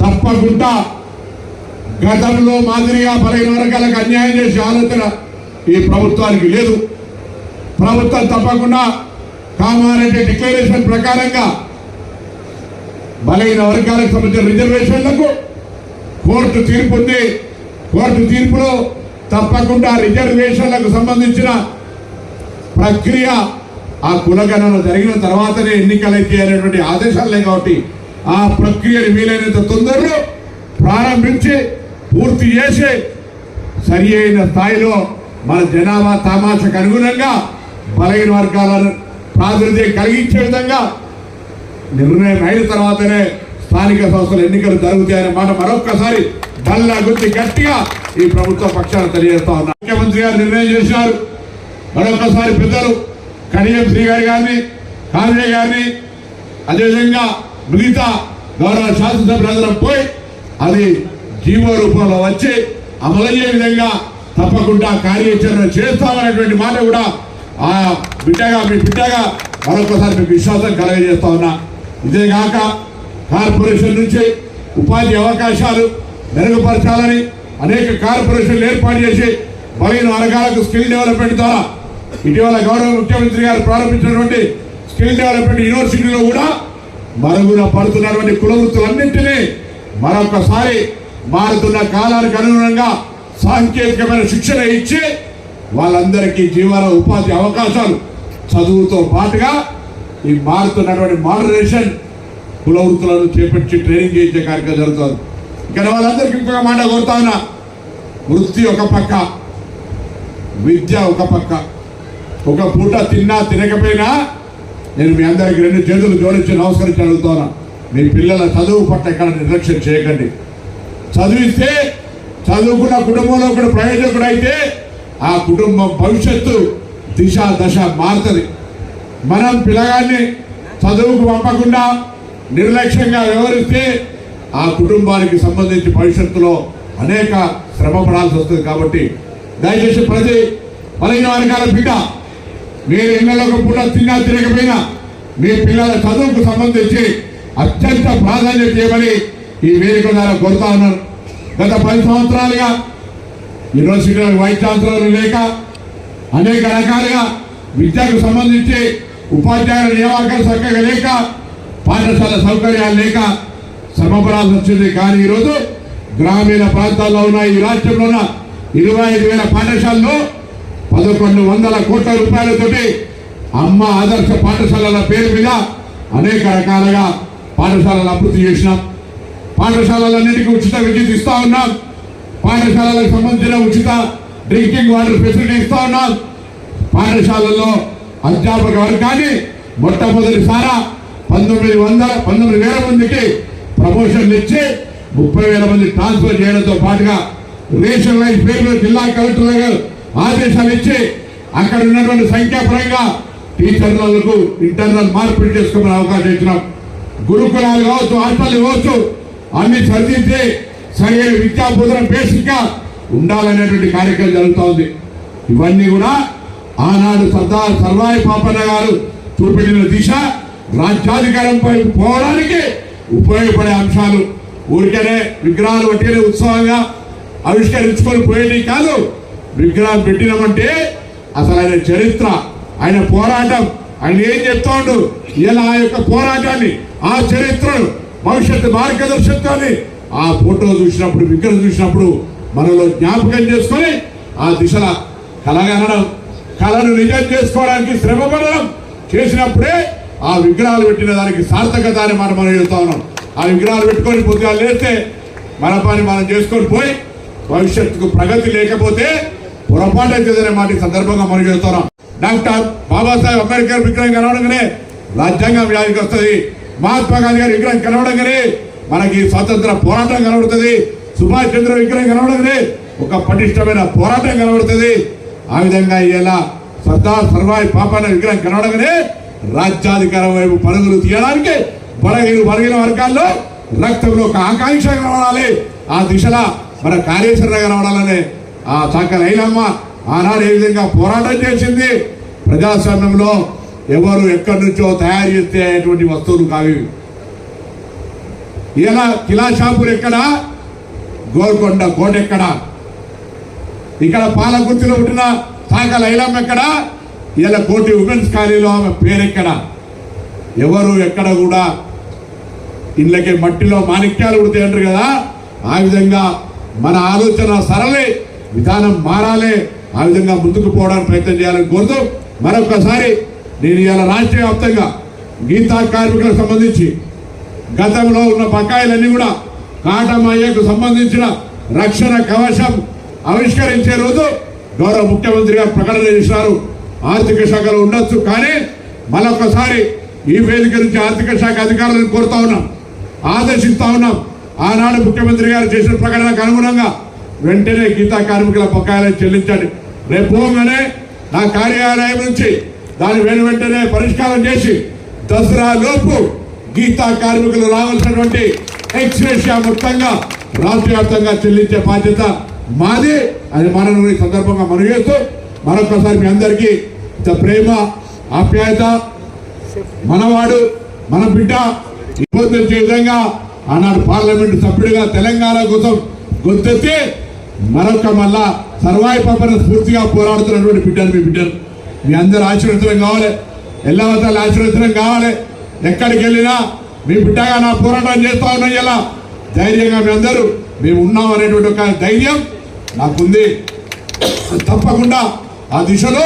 తప్పకుండా గతంలో మాదిరిగా పదిహేను వర్గాలకు అన్యాయం చేసే ఆలోచన ఈ ప్రభుత్వానికి లేదు. ప్రభుత్వం తప్పకుండా కామారెడ్డి డిక్లరేషన్ ప్రకారంగా బలహీన వర్గాలకు సంబంధించిన రిజర్వేషన్లకు కోర్టు తీర్పు ఉంది. కోర్టు తీర్పులో తప్పకుండా రిజర్వేషన్లకు సంబంధించిన ప్రక్రియ ఆ కులగణన జరిగిన తర్వాతనే ఎన్నికలైతే అనేటువంటి ఆదేశాలు లేవు కాబట్టి ఆ ప్రక్రియను వీలైనంత తొందరలో ప్రారంభించి పూర్తి చేసి సరి అయిన స్థాయిలో మన జనాభా తామాషకు అనుగుణంగా బలహీన వర్గాలను ప్రాతినిధ్యం కలిగించే విధంగా నిర్ణయం అయిన తర్వాతనే స్థానిక సంస్థల ఎన్నికలు జరుగుతాయనే మాట మరొక్కసారి బల్ల గుర్తి గట్టిగా ఈ ప్రభుత్వ పక్షాన్ని తెలియజేస్తా ఉన్నా. ముఖ్యమంత్రి గారు నిర్ణయం చేశారు. మరొకసారి పెద్దలు కడియం శ్రీ గారి గారిని కాంగ్రె గారిని అదేవిధంగా మిగతా గౌరవ శాసనసభ్యులందరం పోయి అది జీవో రూపంలో వచ్చి అమలయ్యే విధంగా తప్పకుండా కార్యాచరణ చేస్తామనేటువంటి మాట కూడా ఆ బిడ్డగా మీ బిడ్డగా మరొకసారి మీకు విశ్వాసం కలగజేస్తా ఉన్నా. ఇదే కాక కార్పొరేషన్ నుంచి ఉపాధి అవకాశాలు మెరుగుపరచాలని అనేక కార్పొరేషన్లు ఏర్పాటు చేసి బలహీన వర్గాలకు స్కిల్ డెవలప్మెంట్ ద్వారా ఇటీవల గౌరవ ముఖ్యమంత్రి గారు ప్రారంభించినటువంటి స్కిల్ డెవలప్మెంట్ యూనివర్సిటీలో కూడా మరుగున పడుతున్నటువంటి కుల వృత్తులన్నింటినీ మరొకసారి మారుతున్న కాలానికి అనుగుణంగా సాంకేతికమైన శిక్షణ ఇచ్చి వాళ్ళందరికీ జీవన ఉపాధి అవకాశాలు చదువుతో పాటుగా ఈ మారుతున్నటువంటి మోడరేషన్ కుల వృత్తులను చేపట్టి ట్రైనింగ్ చేసే కార్యక్రమం జరుగుతుంది. ఇక్కడ వాళ్ళందరికీ ఇంకొక మాట కోరుతా ఉన్నా. వృత్తి ఒక పక్క విద్య ఒక పక్క. ఒక పూట తిన్నా తినకపోయినా నేను మీ అందరికి రెండు చేతులు జోడించి నమస్కరించి అడుగుతాను మీ పిల్లల చదువు పట్ల ఎక్కడ నిర్లక్ష్యం చేయకండి. చదివిస్తే చదువుకున్న కుటుంబంలో కూడా ప్రయోజకుడు అయితే ఆ కుటుంబం భవిష్యత్తు దిశ దశ మారుతుంది. మనం పిల్లగాన్ని చదువుకు పంపకుండా నిర్లక్ష్యంగా వ్యవహరిస్తే ఆ కుటుంబానికి సంబంధించి భవిష్యత్తులో అనేక శ్రమ పడాల్సి వస్తుంది కాబట్టి దయచేసి ప్రతి బలహీన వర్గాల బిడ్డ మీరు ఇళ్ళలో పూట తిన్నా తినకపోయినా మీ పిల్లల చదువుకు సంబంధించి అత్యంత ప్రాధాన్యత ఇవ్వని ఈ వేదిక ద్వారా కోరుతా ఉన్నారు గత పది సంవత్సరాలుగా యూనివర్సిటీలో వైస్ ఛాన్సలర్లు లేక అనేక రకాలుగా విద్యకు సంబంధించి ఉపాధ్యాయుల నియామకాలు చక్కగా లేక పాఠశాల సౌకర్యాలు లేక శ్రమపడాల్సి వచ్చింది. కానీ ఈరోజు గ్రామీణ ప్రాంతాల్లో ఉన్న ఈ రాష్ట్రంలో ఉన్న ఇరవై ఐదు వేల పాఠశాలలో పదకొండు వందల కోట్ల రూపాయలతోటి అమ్మ ఆదర్శ పాఠశాలల పేరు మీద అనేక రకాలుగా పాఠశాలలు అభివృద్ధి చేసినాం. పాఠశాలలన్నిటికీ ఉచిత విద్యుత్ ఇస్తా ఉన్నాం. పాఠశాలలకు సంబంధించిన ఉచిత డ్రింకింగ్ వాటర్ ఫెసిలిటీ ఇస్తా ఉన్నాం. పాఠశాలల్లో అధ్యాపక వర్గాన్ని మొట్టమొదటిసారా పంతొమ్మిది వందల పంతొమ్మిది వేల మందికి ప్రమోషన్లు ఇచ్చి ముప్పై వేల మంది ట్రాన్స్ఫర్ చేయడంతో పాటుగా రేషన్ లైన్ పేరు జిల్లా కలెక్టర్ గారు ఆదేశాలు ఇచ్చి అక్కడ ఉన్నటువంటి సంఖ్యాపరంగా టీచర్లకు ఇంటర్నల్ మార్పిడి చేసుకునే అవకాశం ఇచ్చినాం. గురుకులాలు కావచ్చు హాస్టల్ కావచ్చు అన్ని చదివితే సరైన విద్యా బోధన బేసిక్గా ఉండాలనేటువంటి కార్యక్రమం జరుగుతోంది ఇవన్నీ కూడా ఆనాడు సర్దార్ సర్వాయి పాపన్న గారు చూపెట్టిన దిశ రాజ్యాధికారంపై పోవడానికి ఉపయోగపడే అంశాలు. ఊరికనే విగ్రహాలు వచ్చే ఉత్సవంగా ఆవిష్కరించుకొని పోయేది కాదు. విగ్రహం పెట్టినామంటే అసలు ఆయన చరిత్ర ఆయన పోరాటం. ఆయన ఏం చెప్తాడు? ఇలా ఆ యొక్క పోరాటాన్ని ఆ చరిత్రను భవిష్యత్తు మార్గదర్శకాన్ని ఆ ఫోటో చూసినప్పుడు విగ్రహం చూసినప్పుడు మనలో జ్ఞాపకం చేసుకొని ఆ దిశల కలగనడం కళను నిజం చేసుకోవడానికి శ్రమపడడం చేసినప్పుడే ఆ విగ్రహాలు పెట్టిన దానికి సార్థకత అని మనం మనం చెప్తా ఉన్నాం. ఆ విగ్రహాలు పెట్టుకొని పొద్దుగా లేస్తే మన పని మనం చేసుకొని పోయి భవిష్యత్తుకు ప్రగతి లేకపోతే పొరపాటు అవుతుందనే మాట సందర్భంగా మనం చెప్తున్నాం డాక్టర్ బాబాసాహెబ్ అంబేద్కర్ విగ్రహం కనవడంగానే రాజ్యాంగం వ్యాధికి వస్తుంది. మహాత్మా గాంధీ గారి విగ్రహం కలవడంగానే మనకి స్వాతంత్ర పోరాటం కనబడుతుంది. సుభాష్ చంద్ర విగ్రహం కనబడంగానే ఒక పటిష్టమైన పోరాటం కనబడుతుంది. ఆ విధంగా ఇలా సర్దార్ సర్వాయి పాపన్న విగ్రహం కనబడగానే రాజ్యాధికారం వైపు పరుగులు తీయడానికి బలహీన బలహీన వర్గాల్లో రక్తంలో ఒక ఆకాంక్ష కనబడాలి. ఆ దిశలో మన కార్యాచరణ కనబడాలనే ఆ చక్కని అయినమ్మ ఆనాడు ఏ విధంగా పోరాటం చేసింది? ప్రజాస్వామ్యంలో ఎవరు ఎక్కడి నుంచో తయారు చేస్తే అటువంటి వస్తువులు కావి. ఇలా కిలాషాపూర్ ఎక్కడ? గోల్కొండ కోట ఎక్కడ ఇక్కడ పాలకుర్తిలో పుట్టిన తాక లైలమ్మ ఎక్కడ? ఇలా కోటి ఉమెన్స్ కాలేజీలో ఆమె పేరెక్కడ? ఎవరు ఎక్కడ కూడా ఇళ్ళకి మట్టిలో మాణిక్యాలు ఉడితే అంటారు కదా? ఆ విధంగా మన ఆలోచన సరళి. విధానం మారాలి. ఆ విధంగా ముందుకు పోవడానికి ప్రయత్నం చేయాలని కోరుతూ మరొకసారి నేను ఇవాళ రాష్ట్ర వ్యాప్తంగా గీతా కార్మికులకు సంబంధించి గతంలో ఉన్న బకాయిలన్నీ కూడా కాటమయ్యకు సంబంధించిన రక్షణ కవచం ఆవిష్కరించే రోజు గౌరవ ముఖ్యమంత్రి గారు ప్రకటన చేసినారు. ఆర్థిక శాఖలో ఉండొచ్చు కానీ మరొకసారి ఈ వేదిక నుంచి ఆర్థిక శాఖ అధికారులను కోరుతా ఉన్నాం. ఆదేశిస్తా ఉన్నాం. ఆనాడు ముఖ్యమంత్రి గారు చేసిన ప్రకటనకు అనుగుణంగా వెంటనే గీతా కార్మికుల బకాయిలను చెల్లించండి. రేపు పోగానే నా కార్యాలయం నుంచి దాని వెను వెంటనే పరిష్కారం చేసి దసరా లోపు గీతా కార్మికులు రావాల్సినటువంటి ఎక్స్రేషియా మొత్తంగా రాష్ట్ర వ్యాప్తంగా చెల్లించే బాధ్యత మాది అది మనం ఈ సందర్భంగా మనం చేస్తూ మరొకసారి మీ అందరికీ ఇంత ప్రేమ ఆప్యాయత మనవాడు మన బిడ్డ ఇబ్బందులు విధంగా ఆనాడు పార్లమెంట్ సభ్యుడిగా తెలంగాణ కోసం గొంతెత్తి మరొక మళ్ళా సర్వాయి పపన స్ఫూర్తిగా పోరాడుతున్నటువంటి బిడ్డలు మీ బిడ్డలు. మీ అందరు ఆశీర్వచనం కావాలి. ఎల్లవతలు ఆశీర్వచనం కావాలి. ఎక్కడికి వెళ్ళినా మీ బిడ్డగా నా పోరాటం చేస్తా ఉన్నాం ఇలా ధైర్యంగా మీ అందరూ మేము ఉన్నాం అనేటువంటి ఒక ధైర్యం నాకుంది. తప్పకుండా ఆ దిశలో